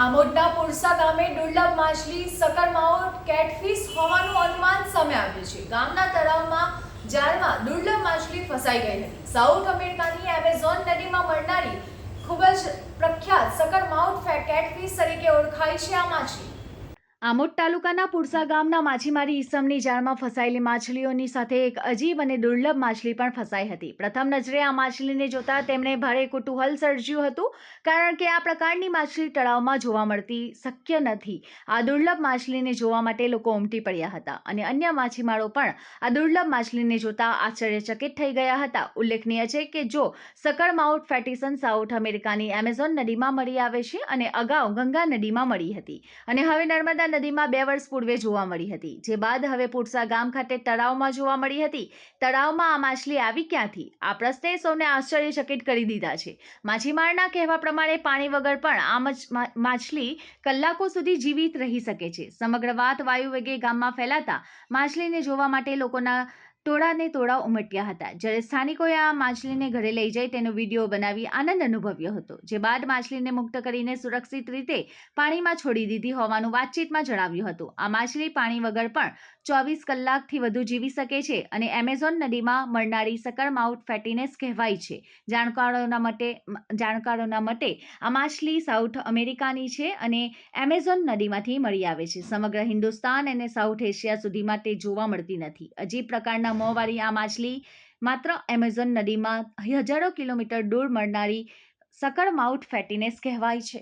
આમોદના પુરસા ગામે દુર્લભ માછલી, સકરમાઓ, કેટફિશ હોવાનું અનુમાન સામે આવ્યું છે. ગામના તળાવમાં જાળમાં દુર્લભ માછલી ફસાઈ ગઈ હતી. સાઉથ અમેરિકાની એમેઝોન નદીમાં મળનારી ખૂબ જ પ્રખ્યાત સકરમાઉટ કેટફિશ તરીકે ઓળખાય છે આ માછલી. આમોદ તાલુકાના પુરસા ગામના માછીમારી ઈસમની જાળમાં ફસાયેલી માછલીઓની સાથે એક અજીબ અને દુર્લભ માછલી પણ ફસાઈ હતી. પ્રથમ નજરે આ માછલીને જોતા તેમણે ભારે કુતૂહલ સર્જ્યું હતું, કારણ કે આ પ્રકારની માછલી તળાવમાં જોવા મળતી શક્ય નથી. આ દુર્લભ માછલીને જોવા માટે લોકો ઉમટી પડ્યા હતા અને અન્ય માછીમારો પણ આ દુર્લભ માછલીને જોતા આશ્ચર્યચકિત થઈ ગયા હતા. ઉલ્લેખનીય છે કે જો સકળ માઉટ ફેટિસન સાઉથ અમેરિકાની એમેઝોન નદીમાં મળી આવે છે અને અગાઉ ગંગા નદીમાં મળી હતી. અને હવે નર્મદા નદીમાં બે વર્ષ પૂર્વે જોવા મળી હતી. જે બાદ હવે પુરસા ગામ ખાતે તળાવમાં જોવા મળી હતી. તળાવમાં આ માછલી આવી ક્યાંથી? આ પ્રશ્ને સૌને આશ્ચર્યચકિત કરી દીધા છે. માછીમારના કહેવા પ્રમાણે પાણી વગર પણ આ મછ- માછલી કલાકો સુધી જીવિત રહી શકે છે. સમગ્ર વાત વાયુ વેગે ગામમાં ફેલાતા માછલીને જોવા માટે લોકોના ટોળાને ટોળા ઉમટ્યા હતા. જ્યારે સ્થાનિકોએ આ માછલીને ઘરે લઈ જઈ તેનો વીડિયો બનાવી આનંદ અનુભવ્યો હતો, જે બાદ માછલીને મુક્ત કરીને સુરક્ષિત રીતે પાણીમાં છોડી દીધી હોવાનું વાતચીતમાં જણાવ્યું હતું. આ માછલી પાણી વગર પણ ચોવીસ કલાકથી વધુ જીવી શકે છે અને એમેઝોન નદીમાં મળનારી સકરમાઉથ ફેટીનેસ કહેવાય છે. જાણકારોના મતે જાણકારોના મતે આ માછલી સાઉથ અમેરિકાની છે અને એમેઝોન નદીમાંથી મળી આવે છે. સમગ્ર હિન્દુસ્તાન અને સાઉથ એશિયા સુધીમાં તે જોવા મળતી નથી. અજીબ પ્રકારના મોંવાળી આ માછલી માત્ર એમેઝોન નદીમાં હજારો કિલોમીટર દૂર મળનારી સકરમાઉથ ફેટીનેસ કહેવાય છે.